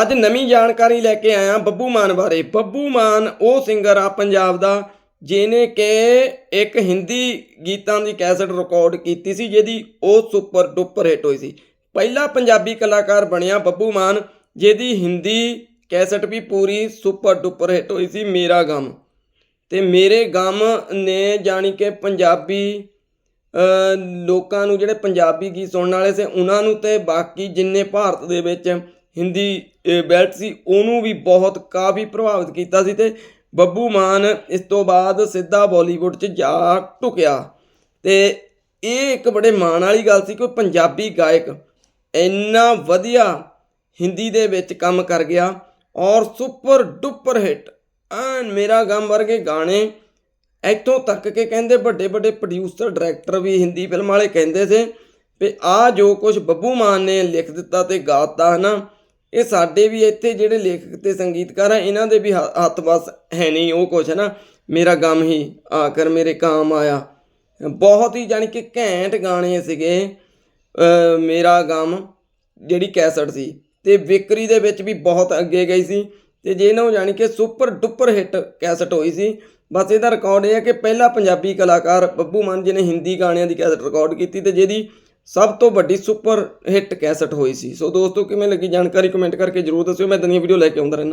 ਅੱਜ ਨਵੀਂ ਜਾਣਕਾਰੀ ਲੈ ਕੇ ਆਇਆ ਬੱਬੂ ਮਾਨ ਬਾਰੇ। ਬੱਬੂ ਮਾਨ, ਉਹ ਸਿੰਗਰ ਆ ਪੰਜਾਬ ਦਾ, ਜਿਹਨੇ ਕਿ ਇੱਕ ਹਿੰਦੀ ਗੀਤਾਂ ਦੀ ਕੈਸਟ ਰਿਕਾਰਡ ਕੀਤੀ ਸੀ, ਜਿਹਦੀ ਉਹ ਸੁਪਰ ਡੁਪਰ ਹਿੱਟ ਹੋਈ ਸੀ। ਪਹਿਲਾ ਪੰਜਾਬੀ ਕਲਾਕਾਰ ਬਣਿਆ ਬੱਬੂ ਮਾਨ, ਜਿਹਦੀ ਹਿੰਦੀ ਕੈਸਟ ਵੀ ਪੂਰੀ ਸੁਪਰ ਡੁਪਰ ਹਿੱਟ ਹੋਈ ਸੀ, ਮੇਰਾ ਗਮ। ਤੇ ਮੇਰੇ ਗਮ ਨੇ ਜਾਣੀ ਕਿ ਪੰਜਾਬੀ ਲੋਕਾਂ ਨੂੰ ਜਿਹੜੇ ਪੰਜਾਬੀ ਗੀਤ ਸੁਣਨ ਵਾਲੇ ਸੀ, ਉਹਨਾਂ ਨੂੰ ਤੇ ਬਾਕੀ ਜਿੰਨੇ ਭਾਰਤ ਦੇ ਵਿੱਚ ਹਿੰਦੀ ਬੈਲਟ ਸੀ, ਉਹਨੂੰ ਵੀ ਬਹੁਤ ਕਾਫੀ ਪ੍ਰਭਾਵਿਤ ਕੀਤਾ ਸੀ ਤੇ ਬੱਬੂ ਮਾਨ ਇਸ ਤੋਂ ਬਾਅਦ ਸਿੱਧਾ ਬਾਲੀਵੁੱਡ 'ਚ ਜਾ ਟੁਕਿਆ ਤੇ ਇਹ ਇੱਕ ਬੜੇ ਮਾਣ ਵਾਲੀ ਗੱਲ ਸੀ ਕਿ ਪੰਜਾਬੀ ਗਾਇਕ ਇੰਨਾ ਵਧੀਆ ਹਿੰਦੀ ਦੇ ਵਿੱਚ ਕੰਮ ਕਰ ਗਿਆ ਔਰ ਸੁਪਰ ਡੁਪਰ ਹਿੱਟ। ਐਨ ਮੇਰਾ ਗਮ ਵਰਗੇ ਗਾਣੇ ਇੱਥੋਂ ਤੱਕ ਕਿ ਕਹਿੰਦੇ ਵੱਡੇ ਵੱਡੇ ਪ੍ਰੋਡਿਊਸਰ ਡਾਇਰੈਕਟਰ ਵੀ ਹਿੰਦੀ ਫਿਲਮ ਵਾਲੇ ਕਹਿੰਦੇ ਸੀ ਵੀ ਆ ਜੋ ਕੁਝ ਬੱਬੂ ਮਾਨ ਨੇ ਲਿਖ ਦਿੱਤਾ ਤੇ ਗਾਤਾ ਹਨਾ? ਇਹ ਸਾਡੇ ਵੀ ਇੱਥੇ ਜਿਹੜੇ ਲੇਖਕ ਤੇ ਸੰਗੀਤਕਾਰ ਆ, ਇਹਨਾਂ ਦੇ ਵੀ ਹੱਥ ਬਸ ਹੈ ਨਹੀਂ, ਉਹ ਕੁਛ ਹੈ ਨਾ। ਮੇਰਾ ਗਮ ਹੀ ਆਕਰ ਮੇਰੇ ਕਾਮ ਆਇਆ। ਬਹੁਤ ਹੀ ਜਾਣੀ ਕਿ ਘੈਂਟ ਗਾਣੇ ਸੀਗੇ। ਮੇਰਾ ਗਮ ਜਿਹੜੀ ਕੈਸਟ ਸੀ ਤੇ ਵਿਕਰੀ ਦੇ ਵਿੱਚ ਵੀ ਬਹੁਤ ਅੱਗੇ ਗਈ ਸੀ ਤੇ ਜੇ ਨਾ ਜਾਣੀ ਕਿ ਸੁਪਰ ਡੁਪਰ ਹਿੱਟ ਕੈਸਟ ਹੋਈ ਸੀ, ਬਸ ਇਹਦਾ ਰਿਕਾਰਡ ਇਹ ਹੈ ਕਿ ਪਹਿਲਾ ਪੰਜਾਬੀ ਕਲਾਕਾਰ ਬੱਬੂ ਮਾਨ ਜੀ ਨੇ ਹਿੰਦੀ ਗਾਣਿਆਂ ਦੀ ਕੈਸਟ ਰਿਕਾਰਡ ਕੀਤੀ ਤੇ ਜਿਹਦੀ ਸਭ ਤੋਂ ਵੱਡੀ ਸੁਪਰ ਹਿੱਟ ਕੈਸਟ ਹੋਈ ਸੀ। ਸੋ ਦੋਸਤੋ, ਕਿਵੇਂ ਲੱਗੀ ਜਾਣਕਾਰੀ ਕਮੈਂਟ ਕਰਕੇ ਜਰੂਰ ਦੱਸਿਓ। ਮੈਂ ਦਨੀਆ ਵੀਡੀਓ ਲੈ ਕੇ ਆਉਂਦਾ ਰਹਿਣਾ